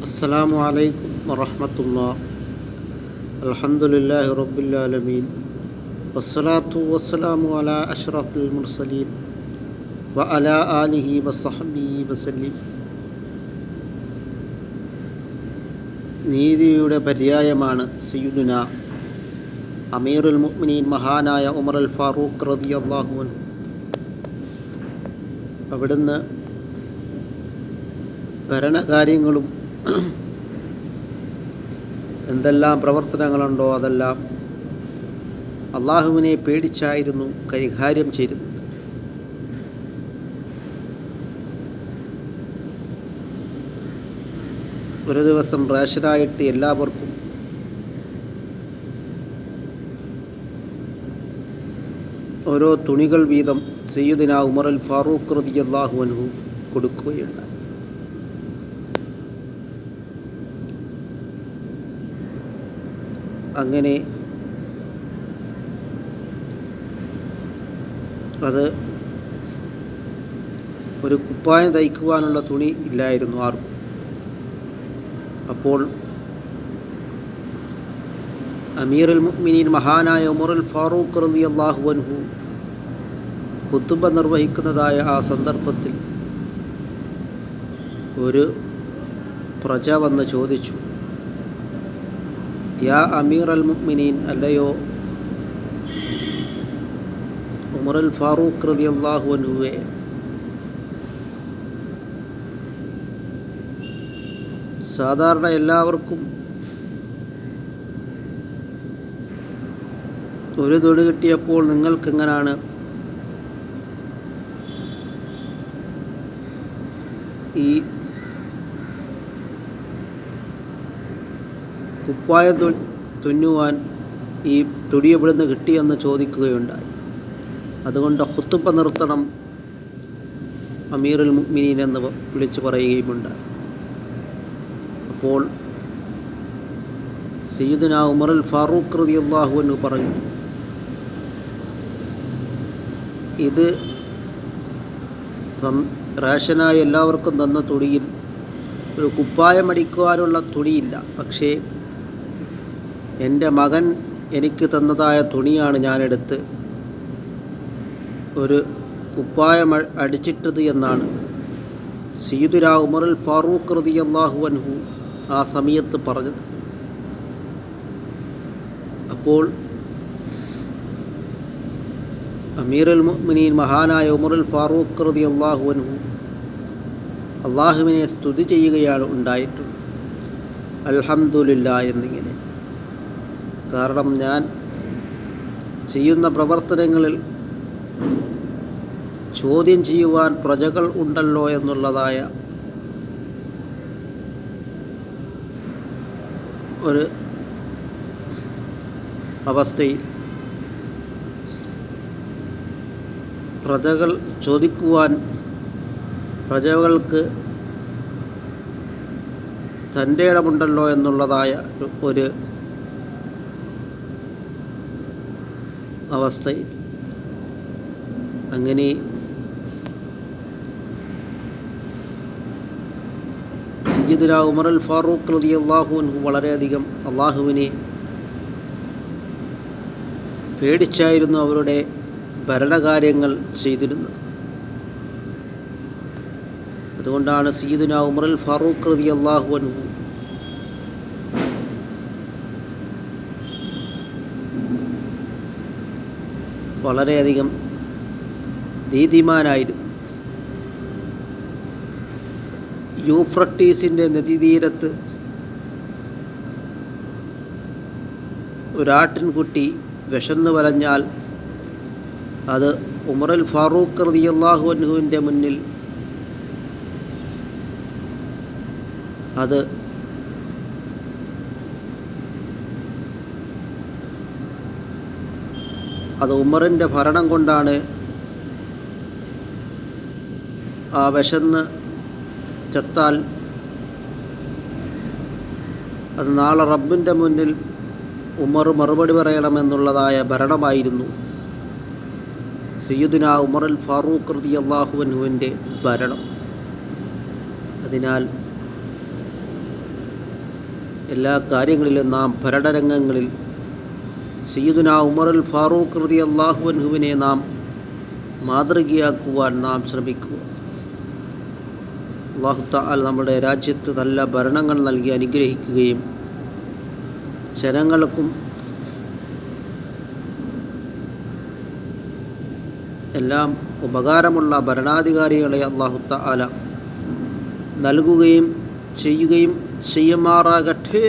السلام عليكم ورحمة الله الحمد لله رب العالمين والصلاة والسلام على أشرف المرسلين وعلى آله وصحبه وسلم നീതിയുടെ പര്യായമാണ് സയ്യുദുന അമീറുൽ മുഅ്മിനീൻ മഹാനായ ഉമർ അൽ ഫാറൂഖ് റതി അള്ളാഹുവൻ അവിടുന്ന് ഭരണകാര്യങ്ങളും എന്തെല്ലാം പ്രവർത്തനങ്ങളുണ്ടോ അതെല്ലാം അള്ളാഹുവിനെ പേടിച്ചായിരുന്നു കൈകാര്യം ചെയ്തിരുന്നത്. ഒരു ദിവസം റേഷനായിട്ട് എല്ലാവർക്കും ഓരോ തുണികൾ വീതം സയ്യിദിന ഉമർ അൽ ഫാറൂഖ് റതി അള്ളാഹു കൊടുക്കുകയുണ്ടായി. അങ്ങനെ അത് ഒരു കുപ്പായം തയ്ക്കുവാനുള്ള തുണി ഇല്ലായിരുന്നു ആർക്കും. അപ്പോൾ അമീറുൽ മുഅ്മിനീൻ മഹാനായ ഉമറുൽ ഫാറൂഖ് റലി അള്ളാഹു അൻഹു കുത്തുബ നിർവഹിക്കുന്നതായ ആ സന്ദർഭത്തിൽ ഒരു പ്രജ വന്ന് ചോദിച്ചു യാ അമീർ അൽ മുക്മിനീൻ അല്ലയോ അൽ ഫാറൂഖ് റതി അള്ളാഹു അൻഹുവെ സാധാരണ എല്ലാവർക്കും ഒരു തൊടി കിട്ടിയപ്പോൾ നിങ്ങൾക്കെങ്ങനാണ്? ഈ കുപ്പായം തുന്നുവാൻ ഈ തുടി എവിടുന്ന് കിട്ടിയെന്ന് ചോദിക്കുകയുണ്ടായി. അതുകൊണ്ട് ഹുത്തുപ്പ നിർത്തണം അമീറുൽ മുഅ്മിനീൻ എന്ന് വിളിച്ചു പറയുകയുമുണ്ടായി. അപ്പോൾ സയ്യിദുന ഉമറുൽ ഫാറൂഖ് റതി അള്ളാഹു എന്ന് പറഞ്ഞു ഇത് റേഷനായി എല്ലാവർക്കും തന്ന തുടിയിൽ ഒരു കുപ്പായം അടിക്കുവാനുള്ള തുടിയില്ല. പക്ഷേ എന്റെ മകൻ എനിക്ക് തന്നതായ തുണിയാണ് ഞാനെടുത്ത്. ഒരു കുപ്പായം അടിച്ചിട്ടത് എന്നാണ്. സീദുര ഉമറുൽ ഫാറൂഖ് റതി അള്ളാഹു അൻഹു ആ സമയത്ത് പറഞ്ഞത്. അപ്പോൾ അമീർ അമീറുൽ മുഅ്മിനീൻ മഹാനായ ഉമറുൽ ഫാറൂഖ് റതി അള്ളാഹു അൻഹു അള്ളാഹുവിനെ സ്തുതി ചെയ്യുകയാണ് ഉണ്ടായിട്ടുള്ളത്. അൽഹംദുലില്ല എന്നിങ്ങനെ. കാരണം ഞാൻ ചെയ്യുന്ന പ്രവർത്തനങ്ങളിൽ ചോദ്യം ചെയ്യുവാൻ പ്രജകൾ ഉണ്ടല്ലോ എന്നുള്ളതായ ഒരു അവസ്ഥയിൽ പ്രജകൾ ചോദിക്കുവാൻ പ്രജകൾക്ക് തന്റെ ഇടമുണ്ടല്ലോ എന്നുള്ളതായ ഒരു അവസ്ഥയിൽ. അങ്ങനെ സയ്യിദുന ഉമർ അൽ ഫാറൂഖ് റതി അള്ളാഹുവിനു വളരെയധികം അള്ളാഹുവിനെ പേടിച്ചായിരുന്നു അവരുടെ ഭരണകാര്യങ്ങൾ ചെയ്തിരുന്നത്. അതുകൊണ്ടാണ് സയ്യിദുന ഉമർ അൽ ഫാറൂഖ് റതി അള്ളാഹുവിനു വളരെയധികം നീതിമാനായിരുന്നു. യൂഫ്രട്ടീസിന്റെ നദീതീരത്ത് ഒരാട്ടിൻകുട്ടി വിശന്ന് വലഞ്ഞാൽ അത് ഉമറുൽ ഫാറൂഖ് റതിയല്ലാഹു അനുഹുവിന്റെ മുന്നിൽ അത് അത് ഉമറിന്റെ ഭരണം കൊണ്ടാണ് ആ വിശന്ന് ചത്താൽ അത് നാളെ റബ്ബിന്റെ മുന്നിൽ ഉമർ മറുപടി പറയണമെന്നുള്ളതായ ഭരണമായിരുന്നു. സയ്യുദിന ഉമർ അൽ ഫാറൂഖ് റതി അള്ളാഹുവിന്റെ ഭരണം. അതിനാൽ എല്ലാ കാര്യങ്ങളിലും നാം ഭരണരംഗങ്ങളിൽ സയ്യിദുന ഉമറുൽ ഫാറൂഖ് റതി അള്ളാഹു അൻഹുവിനെ നാം മാതൃകയാക്കുവാൻ നാം ശ്രമിക്കുക. അള്ളാഹു താൽ നമ്മുടെ രാജ്യത്ത് നല്ല ഭരണങ്ങൾ നൽകി അനുഗ്രഹിക്കുകയും ജനങ്ങൾക്കും എല്ലാം ഉപകാരമുള്ള ഭരണാധികാരികളെ അള്ളാഹു താല നൽകുകയും ചെയ്യുകയും ചെയ്യുമാറാകട്ടെ.